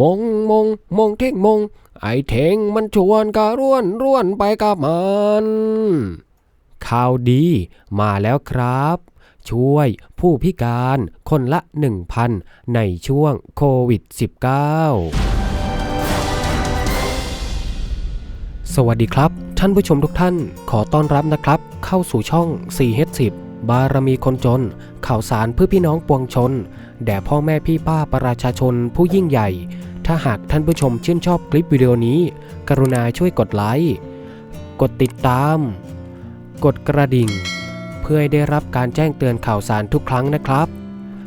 มงมงมงเท่งมง ไอเท่งมันชวนกะร่วนร่วนไปกับมันข่าวดีมาแล้วครับ ช่วยผู้พิการคนละ 1,000 ในช่วงโควิด -19 สวัสดีครับ ท่านผู้ชมทุกท่านขอต้อนรับนะครับ เข้าสู่ช่อง 4H10 บารมีคนจน ข่าวสารเพื่อพี่น้องปวงชน แด่พ่อแม่พี่ป้าประชาชนผู้ยิ่งใหญ่ ถ้าหากท่านผู้ชมชื่นชอบคลิปวิดีโอนี้ กรุณาช่วยกดไลค์ กดติดตาม กดกระดิ่ง เพื่อให้ได้รับการแจ้งเตือนข่าวสารทุกครั้งนะครับ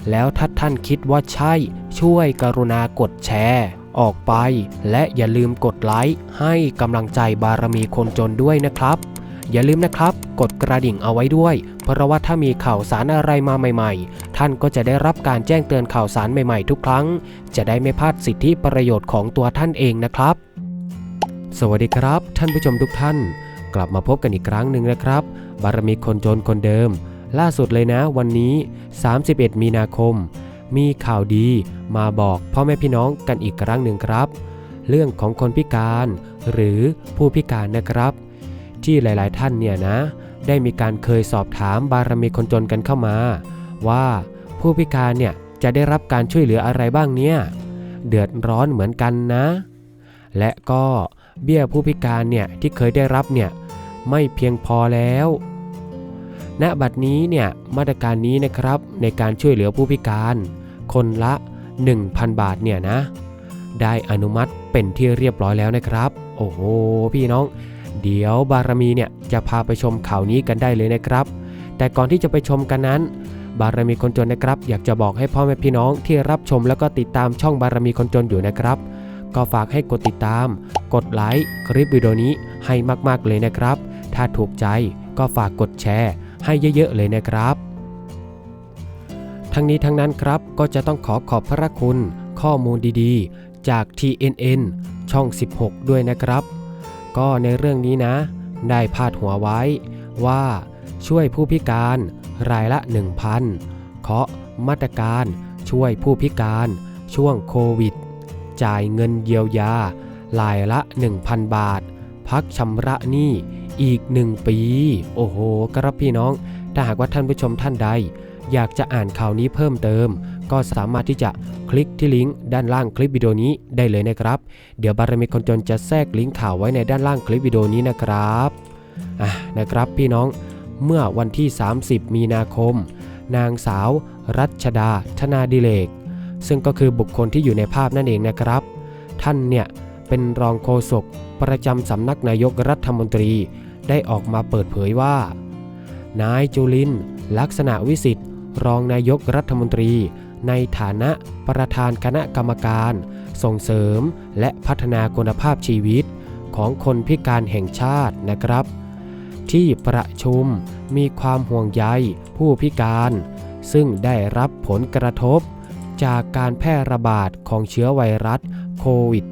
แล้วถ้าท่านคิดว่าใช่ ช่วยกรุณากดแชร์ ออกไป และอย่าลืมกดไลค์ให้กำลังใจบารมีคนจนด้วยนะครับ อย่าลืมนะครับ กดกระดิ่งเอาไว้ด้วย เพราะว่าถ้ามีข่าวสารอะไรมาใหม่ ๆ ท่านก็จะได้รับการแจ้งเตือนข่าวสารใหม่ๆ ทุกครั้ง จะได้ไม่พลาดสิทธิประโยชน์ของตัวท่านเองนะครับ สวัสดีครับ ท่านผู้ชมทุกท่าน กลับมาพบกันอีกครั้งหนึ่งนะครับ บารมีคนจนคนเดิม ล่าสุดเลยนะ วันนี้ 31 มีนาคม มีข่าวดีมาบอกพ่อแม่พี่น้องกันอีกครั้งหนึ่งครับ เรื่องของคนพิการ หรือผู้พิการนะครับ ที่หลาย ๆ ท่านเนี่ยนะ ได้มีการเคยสอบถามบารมีคนจนกันเข้ามา ว่าผู้พิการเนี่ยจะได้รับการช่วยเหลืออะไรบ้างเนี่ย เดือดร้อนเหมือนกันนะ และก็เบี้ยผู้พิการเนี่ยที่เคยได้รับเนี่ยไม่เพียงพอแล้ว ณ บัดนี้เนี่ยมาตรการนี้นะครับในการช่วยเหลือผู้พิการ คนละ 1,000 บาทเนี่ยนะ ได้อนุมัติเป็นที่เรียบร้อยแล้วนะครับ โอ้โหพี่น้อง เดี๋ยวบารมีเนี่ยจะพาไปชมข่าวนี้กันได้เลยนะครับ แต่ก่อนที่จะไปชมกันนั้น บารมีคนจนนะครับ อยากจะบอกให้พ่อแม่พี่น้องที่รับชมแล้วก็ติดตามช่องบารมีคนจนอยู่นะครับ ก็ฝากให้กดติดตาม กดไลค์คลิปวิดีโอนี้ให้มากๆเลยนะครับ ถ้าถูกใจก็ฝากกดแชร์ให้เยอะๆเลยนะครับ ทั้งนี้ทั้งนั้นครับก็จะต้องขอขอบพระคุณข้อมูลดีๆ จาก TNN ช่อง 16 ด้วยนะครับ ก็ในเรื่องนี้นะ ได้พาดหัวไว้ว่าช่วยผู้พิการรายละ 1,000เคาะมาตรการช่วยผู้พิการช่วงโควิด จ่ายเงินเยียวยารายละ 1,000 บาท พักชำระหนี้อีก 1 ปี โอ้โหครับพี่น้อง ถ้าหากว่าท่านผู้ชมท่านใด อยากจะอ่านข่าวนี้เพิ่มเติม ก็สามารถที่จะคลิกที่ลิงก์ด้านล่างคลิปวิดีโอนี้ได้เลยนะครับ เดี๋ยวบารมีคนจนจะแทรกลิงก์ข่าวไว้ในด้านล่างคลิปวิดีโอนี้นะครับอะนะครับพี่น้องเมื่อวันที่ 30 มีนาคม นางสาว รัชดาธนาดิเลก ซึ่งก็คือบุคคลที่อยู่ในภาพนั่นเองนะครับ ท่านเนี่ยเป็นรองโฆษกประจำสำนักนายกรัฐมนตรีได้ออกมาเปิดเผยว่า นายจุลิน ลักษณะวิสิทธิ์ รองนายกรัฐมนตรี ในฐานะประธานคณะกรรมการ ส่งเสริมและพัฒนาคุณภาพชีวิตของคนพิการแห่งชาตินะครับ ที่ประชุมมีความห่วงใยผู้พิการ ซึ่งได้รับผลกระทบ จากการแพร่ระบาดของเชื้อไวรัสโควิด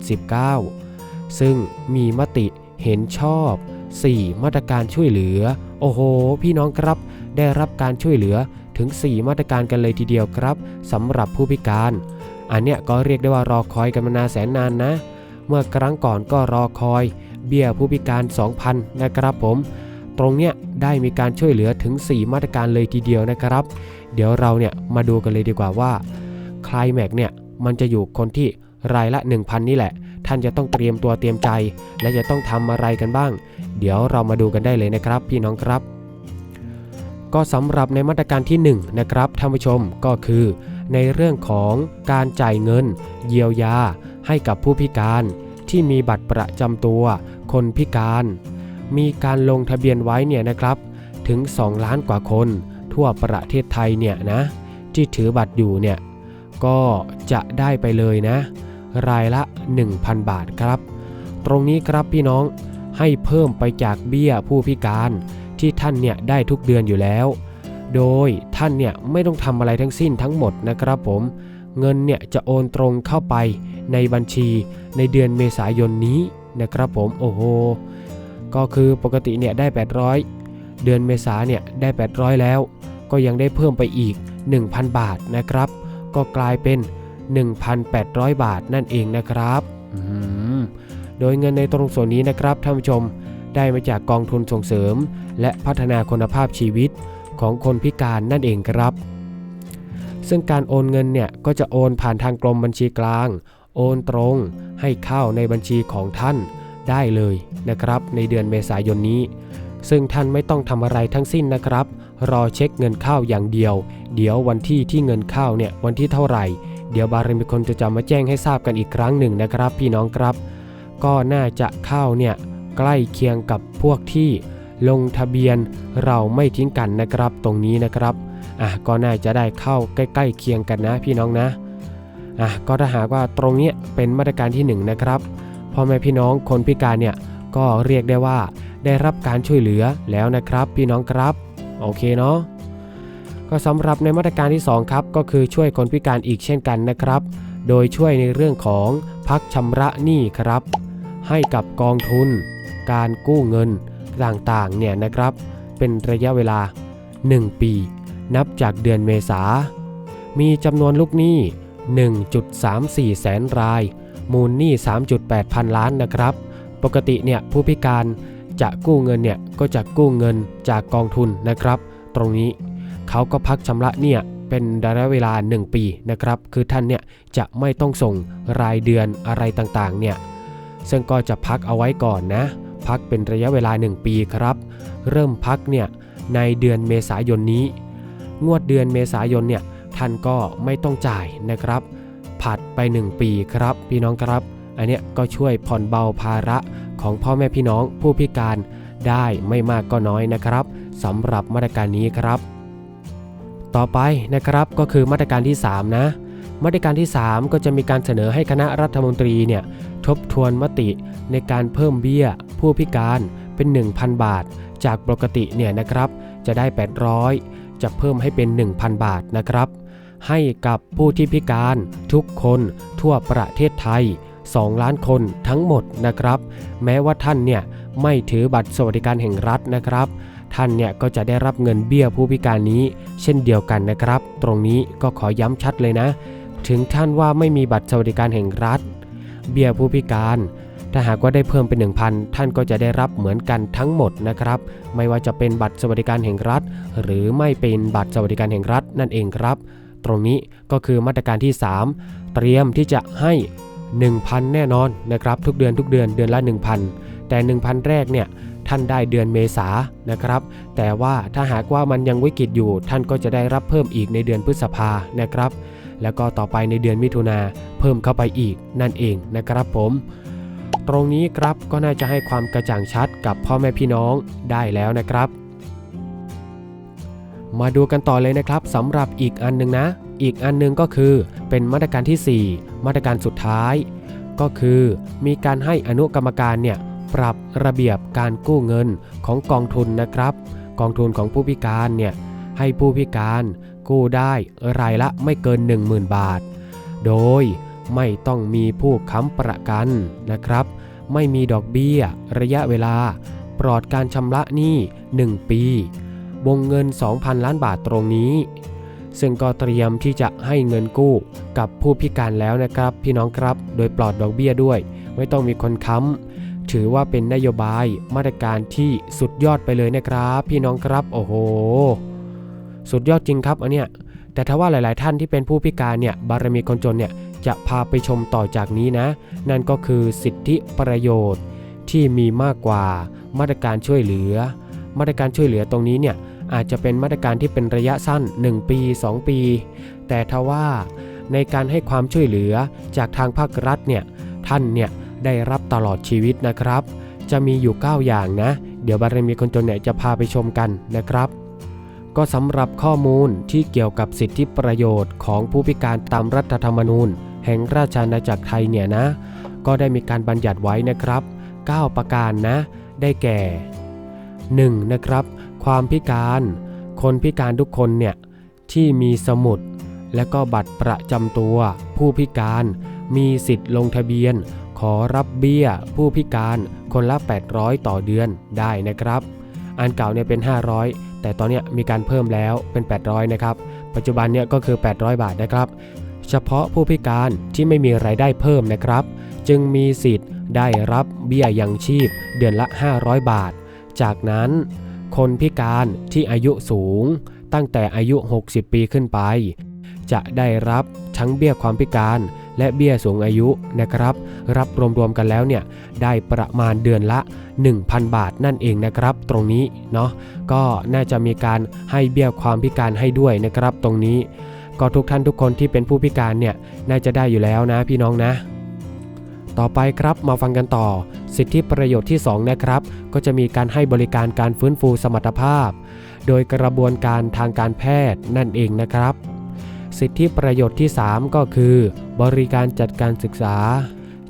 -19 ซึ่งมีมติเห็นชอบ 4 มาตรการช่วยเหลือ โอ้โห พี่น้องครับได้รับการช่วยเหลือ ถึง 4 มาตรการกันเลยทีเดียวครับสำหรับผู้พิการ อันเนี้ยก็เรียกได้ว่ารอคอยกันมานานแสนนานนะ เมื่อครั้งก่อนก็รอคอย เบี้ยผู้พิการ 2,000 นะครับผมตรงเนี้ยได้มีการช่วยเหลือถึง 4 มาตรการเลยทีเดียวนะครับ เดี๋ยวเราเนี่ยมาดูกันเลยดีกว่าว่าคลายแม็กเนี่ยมันจะอยู่คนที่รายละ 1,000 นี่แหละ ท่านจะต้องเตรียมตัวเตรียมใจ และจะต้องทำอะไรกันบ้าง เดี๋ยวเรามาดูกันได้เลยนะครับ พี่น้องครับ ก็สำหรับในมาตรการที่1นะครับท่านผู้ชมก็คือ ในเรื่องของการจ่ายเงิน เยียวยา ให้กับผู้พิการ ที่มีบัตรประจำตัว คนพิการ มีการลงทะเบียนไว้เนี่ยนะครับถึง 2 ล้านกว่าคน ทั่วประเทศไทยเนี่ยนะที่ถือบัตรอยู่เนี่ยก็จะได้ไปเลยนะ รายละ 1,000 บาทครับ ตรงนี้ครับพี่น้องให้เพิ่มไปจากเบี้ยผู้พิการ ที่ท่านเนี่ยได้ทุกเดือนอยู่แล้ว โดยท่านเนี่ยไม่ต้องทำอะไรทั้งสิ้นทั้งหมดนะครับผม เงินเนี่ยจะโอนตรงเข้าไปในบัญชีในเดือนเมษายนนี้นะครับผมโอ้โหก็คือปกติเนี่ยได้ 800 เดือนเมษาเนี่ยได้ 800 แล้ว ก็ยังได้เพิ่มไปอีก 1,000 บาทนะครับ ก็กลายเป็น 1,800 บาทนั่นเองนะครับ โดยเงินในตรงส่วนนี้นะครับท่านผู้ชม ได้มาจากกองทุนส่งเสริม และพัฒนาคุณภาพชีวิตของคนพิการนั่นเองครับ ซึ่งการโอนเงินเนี่ยก็จะโอนผ่านทางกรมบัญชีกลาง โอนตรงให้เข้าในบัญชีของท่านได้เลยนะครับ ในเดือนเมษายนนี้ ซึ่งท่านไม่ต้องทำอะไรทั้งสิ้นนะครับ รอเช็คเงินเข้าอย่างเดียว เดี๋ยววันที่ที่เงินเข้าเนี่ยวันที่เท่าไหร่ เดี๋ยวบารมีคนจะจำมาแจ้งให้ทราบกันอีกครั้งหนึ่งนะครับ พี่น้องครับ ก็น่าจะเข้าเนี่ย ใกล้เคียงกับพวกที่ลงทะเบียนเราไม่ทิ้งกันนะครับตรงนี้นะครับอะก็น่าจะได้เข้าใกล้ๆเคียงกันนะพี่น้องนะอะก็ถ้าหากว่าตรงเนี้ยเป็นมาตรการที่หนึ่งนะครับพ่อแม่พี่น้องคนพิการเนี่ยก็เรียกได้ว่าได้รับการช่วยเหลือแล้วนะครับ พี่น้องครับโอเคเนาะก็สำหรับในมาตรการที่ 2 ครับ ก็คือช่วยคนพิการอีกเช่นกันนะครับ โดยช่วยในเรื่องของพักชำระหนี้ครับ ให้กับกองทุน การกู้เงินต่างๆเนี่ยนะครับ เป็นระยะเวลา 1 ปี นับจากเดือนเมษา มีจำนวนลูกหนี้ 1.34 แสนราย มูลหนี้ 3.8 พันล้านนะครับ ปกติเนี่ยผู้พิการจะกู้เงินเนี่ยก็จะกู้เงินจากกองทุนนะครับ ตรงนี้เขาก็พักชำระเนี่ยเป็นระยะเวลา 1 ปีนะครับ คือท่านเนี่ยจะไม่ต้องส่งรายเดือนอะไรต่างๆเนี่ย ซึ่งก็จะพักเอาไว้ก่อนนะ พักเป็นระยะเวลา 1 ปีครับ เริ่มพักเนี่ยในเดือนเมษายนนี้ งวดเดือนเมษายนเนี่ยท่านก็ไม่ต้องจ่ายนะครับ ผัดไป 1 ปีครับ พี่น้องครับ อันเนี้ยก็ช่วยผ่อนเบาภาระของพ่อแม่พี่น้องผู้พิการได้ไม่มากก็น้อยนะครับสำหรับมาตรการนี้ครับ ต่อไปนะครับก็คือมาตรการที่ 3 นะ มาตรการที่ 3 ก็จะมีการเสนอให้คณะรัฐมนตรีเนี่ยทบทวนมติในการเพิ่มเบี้ย ผู้พิการเป็น 1,000 บาท จากปกติเนี่ยนะครับจะได้ 800 จะเพิ่มให้เป็น 1,000 บาทนะครับ ให้กับผู้ที่พิการทุกคนทั่วประเทศไทย 2 ล้านคนทั้งหมดนะครับ แม้ว่าท่านเนี่ยไม่ถือบัตรสวัสดิการแห่งรัฐนะครับ ท่านเนี่ยก็จะได้รับเงินเบี้ยผู้พิการนี้ เช่นเดียวกันนะครับ ตรงนี้ก็ขอย้ำชัดเลยนะ ถึงท่านว่าไม่มีบัตรสวัสดิการแห่งรัฐ เบี้ยผู้พิการ ถ้าหากว่าได้เพิ่มเป็น 1,000 ท่านก็จะได้รับเหมือนกันทั้งหมดนะครับ ไม่ว่าจะเป็นบัตรสวัสดิการแห่งรัฐ หรือไม่เป็นบัตรสวัสดิการแห่งรัฐนั่นเองครับ ตรงนี้ก็คือมาตรการที่ 3 เตรียมที่จะให้ 1,000 แน่นอนนะครับทุกเดือนทุกเดือนเดือนละ 1,000 แต่ 1,000 แรกเนี่ยท่านได้เดือนเมษานะครับ แต่ว่าถ้าหากว่ามันยังวิกฤตอยู่ ท่านก็จะได้รับเพิ่มอีกในเดือนพฤษภานะครับ แล้วก็ต่อไปในเดือนมิถุนาเพิ่มเข้าไปอีกนั่นเองนะครับผม ตรงนี้ครับก็น่าจะให้ความกระจ่างชัดกับพ่อแม่พี่น้องได้แล้วนะครับ มาดูกันต่อเลยนะครับสำหรับอีกอันหนึงนะ อีกอันหนึงก็คือเป็นมาตรการที่ 4 มาตรการสุดท้าย ก็คือมีการให้อนุกรรมการเนี่ยปรับระเบียบการกู้เงินของกองทุนนะครับ กองทุนของผู้พิการเนี่ยให้ผู้พิการกู้ได้รายละไม่เกิน 10,000 บาท โดยไม่ต้องมีผู้ค้ำประกันนะครับ ไม่มีดอกเบี้ย ระยะเวลา ปลอดการชำระหนี้ 1 ปี วงเงิน 2,000 ล้านบาทตรงนี้ ซึ่งก็เตรียมที่จะให้เงินกู้กับผู้พิการแล้วนะครับ พี่น้องครับ โดยปลอดดอกเบี้ยด้วย ไม่ต้องมีคนค้ำถือว่าเป็นนโยบายมาตรการที่สุดยอดไปเลยนะครับ พี่น้องครับ โอ้โห สุดยอดจริงครับอันเนี้ยแต่ถ้าว่าหลาย ๆ ท่านที่เป็นผู้พิการเนี่ยบารมีคนจนเนี่ย จะพาไปชมต่อจากนี้นะ นั่นก็คือสิทธิประโยชน์ที่มีมากกว่ามาตรการช่วยเหลือ มาตรการช่วยเหลือตรงนี้เนี่ยอาจจะเป็นมาตรการที่เป็นระยะสั้น 1 ปี 2 ปี แต่ทว่าในการให้ความช่วยเหลือจากทางภาครัฐเนี่ยท่านเนี่ยได้รับตลอดชีวิตนะครับ จะมีอยู่ 9 อย่างนะ เดี๋ยวบารมีคนจนเนี่ยจะพาไปชมกันนะครับ ก็สำหรับข้อมูลที่เกี่ยวกับสิทธิประโยชน์ของผู้พิการตามรัฐธรรมนูญ แห่งราชอาณาจักรไทยเนี่ยนะ ก็ได้มีการบัญญัติไว้นะครับ 9 ประการนะ ได้แก่ 1. นะครับ ความพิการ คนพิการทุกคนเนี่ยที่มีสมุด และก็บัตรประจำตัว ผู้พิการมีสิทธิ์ลงทะเบียน ขอรับเบี้ย ผู้พิการคนละ 800 ต่อเดือนได้นะครับ อันเก่าเนี่ยเป็น 500 แต่ตอนนี้มีการเพิ่มแล้วเป็น 800 นะครับ ปัจจุบันเนี่ยก็คือ 800 บาทนะครับ เฉพาะผู้พิการที่ไม่มีรายได้เพิ่มนะครับ จึงมีสิทธิ์ได้รับเบี้ยยังชีพเดือนละ 500 บาท จากนั้น คนพิการที่อายุสูง ตั้งแต่อายุ 60 ปีขึ้นไป จะได้รับทั้งเบี้ยความพิการ และเบี้ยสูงอายุนะครับ รับรวมๆกันแล้วเนี่ยได้ประมาณเดือนละ 1,000 บาทนั่นเองนะครับ ตรงนี้เนาะก็น่าจะมีการให้เบี้ยความพิการให้ด้วยนะครับ ตรงนี้ ก็ทุกท่านทุกคนที่เป็นผู้พิการเนี่ยน่าจะได้อยู่แล้วนะพี่น้องนะต่อไปครับมาฟังกันต่อ สิทธิประโยชน์ที่ 2 นะครับ ก็จะมีการให้บริการการฟื้นฟูสมรรถภาพ โดยกระบวนการทางการแพทย์นั่นเองนะครับ สิทธิประโยชน์ที่ 3 ก็คือ บริการจัดการศึกษา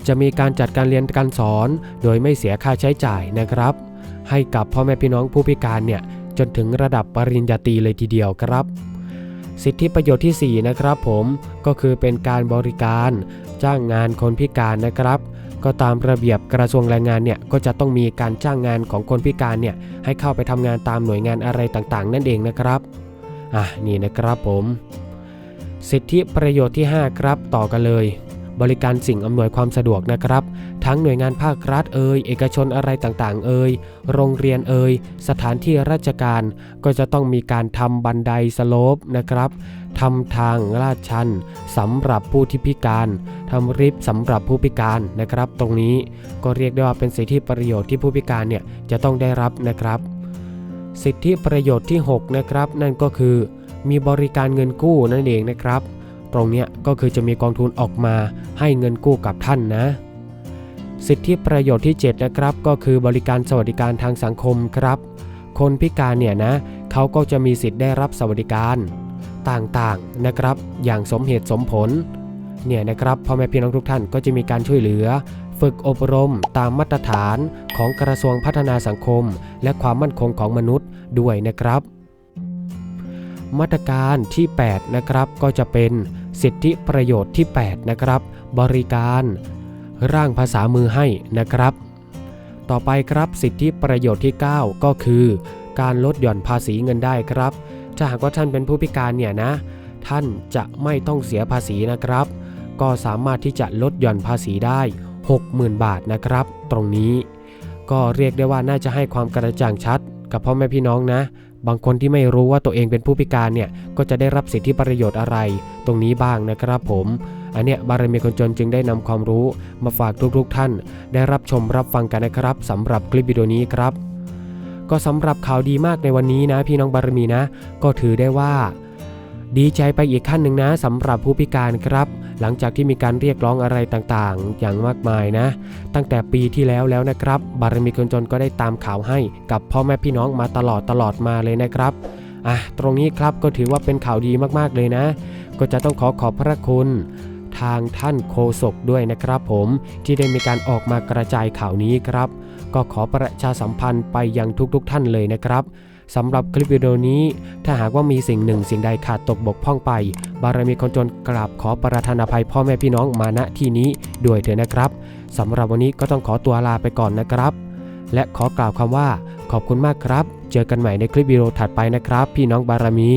จะมีการจัดการเรียนการสอน โดยไม่เสียค่าใช้จ่ายนะครับ ให้กับพ่อแม่พี่น้องผู้พิการเนี่ยจนถึงระดับปริญญาตรีเลยทีเดียวครับ สิทธิประโยชน์ที่ 4 นะครับผมก็คือเป็นการบริการจ้างงานคนพิการนะครับ ก็ตามระเบียบกระทรวงแรงงานเนี่ยก็จะต้องมีการจ้างงานของคนพิการเนี่ยให้เข้าไปทำงานตามหน่วยงานอะไรต่างๆ นั่นเองนะครับอะนี่นะครับผม สิทธิประโยชน์ที่ 5 ครับ ต่อกันเลย บริการสิ่งอำนวยความสะดวกนะครับ ทั้งหน่วยงานภาครัฐเอ่ยเอกชนอะไรต่างๆ เอ่ยโรงเรียนเอ่ยสถานที่ราชการ ก็จะต้องมีการทำบันไดสโลปนะครับทำทางลาดชันสำหรับผู้ที่พิการทำริฟต์สำหรับผู้พิการนะครับ ตรงนี้ก็เรียกได้ว่าเป็นสิทธิประโยชน์ที่ผู้พิการเนี่ยจะต้องได้รับนะครับ สิทธิประโยชน์ที่ 6 นะครับ นั่นก็คือ มีบริการเงินกู้นั่นเองนะครับ ตรงเนี้ยก็คือจะมีกองทุนออกมาให้เงินกู้กับท่านนะ สิทธิประโยชน์ที่ 7 นะครับ ก็คือบริการสวัสดิการทางสังคมครับ คนพิการเนี่ยนะเขาก็จะมีสิทธิ์ได้รับสวัสดิการต่างๆนะครับ อย่างสมเหตุสมผลเนี่ยนะครับพ่อแม่พี่น้องทุกท่านก็จะมีการช่วยเหลือ ฝึกอบรมตามมาตรฐานของกระทรวงพัฒนาสังคม และความมั่นคงของมนุษย์ด้วยนะครับ มาตรการที่ 8 นะครับก็จะเป็นสิทธิประโยชน์ที่ 8 นะครับ บริการ ร่างภาษามือให้นะครับ ต่อไปครับสิทธิประโยชน์ที่ 9 ก็คือ การลดหย่อนภาษีเงินได้ครับถ้าหากว่าท่านเป็นผู้พิการเนี่ยนะ ท่านจะไม่ต้องเสียภาษีนะครับ ก็สามารถที่จะลดหย่อนภาษีได้ 60,000 บาทนะครับ ตรงนี้ ก็เรียกได้ว่าน่าจะให้ความกระจ่างชัด กับพ่อแม่พี่น้องนะ บางคนที่ไม่รู้ว่าตัวเองเป็นผู้พิการเนี่ยก็จะได้รับสิทธิประโยชน์อะไร ตรงนี้บ้างนะครับผม อันเนี้ยบารมีคนจนจึงได้นำความรู้ มาฝากทุกๆทท่าน ได้รับชมรับฟังกันนะครับสำหรับคลิปวิดีโอนี้ครับ ก็สำหรับข่าวดีมากในวันนี้นะ พี่น้องบารมีนะ ก็ถือได้ว่า ดีใจไปอีกขั้นหนึ่งนะสำหรับผู้พิการครับ หลังจากที่มีการเรียกร้องอะไรต่างๆ อย่างมากมายนะ ตั้งแต่ปีที่แล้วแล้วนะครับ บารมีคนจนก็ได้ตามข่าวให้กับพ่อแม่พี่น้องมาตลอดตลอดมาเลยนะครับอะตรงนี้ครับก็ถือว่าเป็นข่าวดีมากๆเลยนะ ก็จะต้องขอขอบพระคุณทางท่านโคศกด้วยนะครับผมที่ได้มีการออกมากระจายข่าวนี้ครับ ก็ขอประชาสัมพันธ์ไปยังทุกๆทท่านเลยนะครับ สำหรับคลิปวิดีโอนี้ ถ้าหากว่ามีสิ่งหนึ่งสิ่งใดขาดตกบกพร่องไป บารมีคนจนกราบขอประทานอภัยพ่อแม่พี่น้องมาณที่นี้ด้วยเถิดนะครับสำหรับวันนี้ก็ต้องขอตัวลาไปก่อนนะครับ และขอกล่าวคำว่า ขอบคุณมากครับ เจอกันใหม่ในคลิปวิดีโอถัดไปนะครับ พี่น้องบารมี